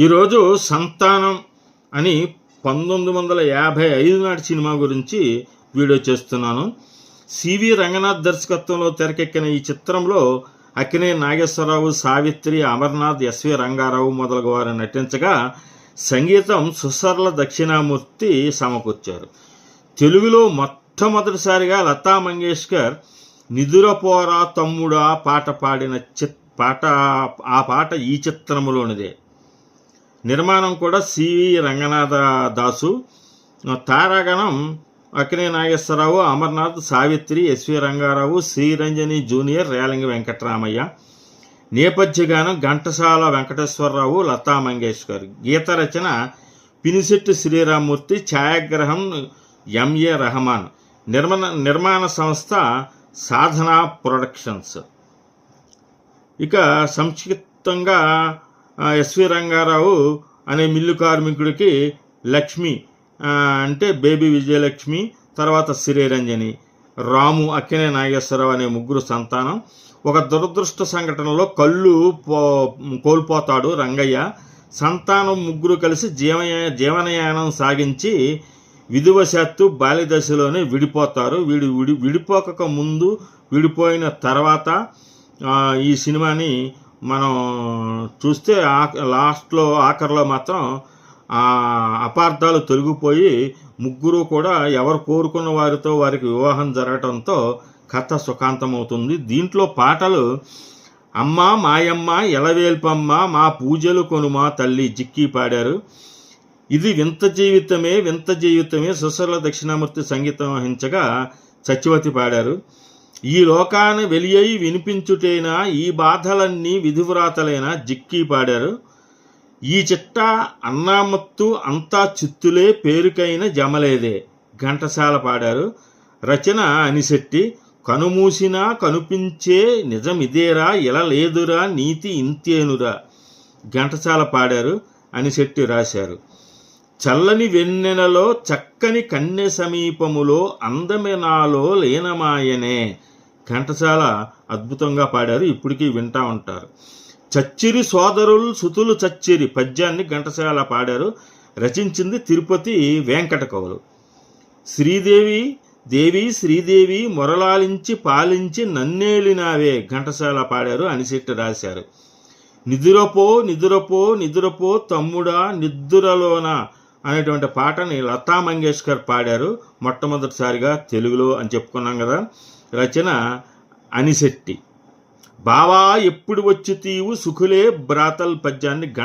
ఈరోజు సంతానం అని పంతొమ్మిది వందల యాభై ఐదు నాటి సినిమా గురించి వీడియో చేస్తున్నాను. సివి రంగనాథ్ దర్శకత్వంలో తెరకెక్కిన ఈ చిత్రంలో అక్కినే నాగేశ్వరరావు సావిత్రి అమర్నాథ్ ఎస్వి రంగారావు మొదలగు వారు నటించగా సంగీతం సుసర్ల దక్షిణామూర్తి సమకూర్చారు. తెలుగులో మొట్టమొదటిసారిగా లతా మంగేష్కర్ నిదురపోరా తమ్ముడా పాట పాడిన చిత్ పాట ఆ పాట ఈ చిత్రంలోనిదే నిర్మాణం కూడా సివి రంగనాథ దాసు. తారాగణం అక్కినే నాగేశ్వరరావు అమర్నాథ్ సావిత్రి ఎస్వి రంగారావు శ్రీరంజని జూనియర్ రేలంగి వెంకటరామయ్య. నేపథ్య గానం ఘంటసాల వెంకటేశ్వరరావు లతా మంగేష్కర్. గీత రచన పినిశెట్టి శ్రీరామూర్తి ఛాయాగ్రహం ఎంఏ రహమాన్. నిర్మాణ నిర్మాణ సంస్థ సాధన ప్రొడక్షన్స్. ఇక సంక్షిప్తంగా ఎస్వి రంగారావు అనే మిల్లు కార్మికుడికి లక్ష్మి అంటే బేబీ విజయలక్ష్మి తర్వాత శ్రీరంజని రాము అక్కినే నాగేశ్వరరావు అనే ముగ్గురు సంతానం. ఒక దురదృష్ట సంఘటనలో కళ్ళు పో కోల్పోతాడు రంగయ్య. సంతానం ముగ్గురు కలిసి జీవ జీవనయానం సాగించి విధివశాత్తు బాల్యదశలోనే విడిపోతారు. వీడి విడి విడిపోక ముందు విడిపోయిన తర్వాత ఈ సినిమాని మనం చూస్తే ఆ- లాస్ట్లో ఆఖరిలో మాత్రం ఆ అపార్థాలు తొలగిపోయి ముగ్గురు కూడా ఎవరు కోరుకున్న వారితో వారికి వివాహం జరగటంతో కథ సుఖాంతమవుతుంది. దీంట్లో పాటలు అమ్మ మాయమ్మ ఎలవేల్పమ్మ మా పూజలు కొనుమా తల్లి జిక్కి పాడారు. ఇది వింత జీవితమే వింత జీవితమే సుసర్ల దక్షిణామూర్తి సంగీతం వహించగా సత్యవతి పాడారు. ఈ లోకాన వెలియై వినిపించుటేనా ఈ బాధలన్నీ విధివ్రాతలైనా జిక్కి పాడారు. ఈ చిట్ట అన్నామత్తు అంతా చిత్తులే పేరుకైన జమలేదే ఘంటసాల పాడారు. రచన అనిశెట్టి కనుమూసినా కనిపించే నిజమిదేరా ఇలా లేదురా నీతి ఇంతేనురా ఘంటసాల పాడారు అనిశెట్టి రాశారు. చల్లని వెన్నెలలో చక్కని కన్నె సమీపములో అందమెనాలో లీనమాయనే. లేనమాయనే ఘంటసాల అద్భుతంగా పాడారు ఇప్పటికీ వింటా ఉంటారు. చచ్చిరి సోదరులు సుతులు చచ్చిరి పద్యాన్ని ఘంటసాల పాడారు రచించింది తిరుపతి వెంకట కవులు శ్రీదేవి దేవి శ్రీదేవి మొరలాలించి పాలించి నన్నేలినావే ఘంటసాల పాడారు అనిశెట్టి రాశారు. నిదురపో నిదురపో నిదురపో తమ్ముడా నిద్దురలోన అనేటువంటి పాటని లతా మంగేష్కర్ పాడారు మొట్టమొదటిసారిగా తెలుగులో అని చెప్పుకున్నాం కదా. రచన అనిశెట్టి. బావా ఎప్పుడు వచ్చి తీవు సుఖులే బ్రాతల్ పద్యాన్ని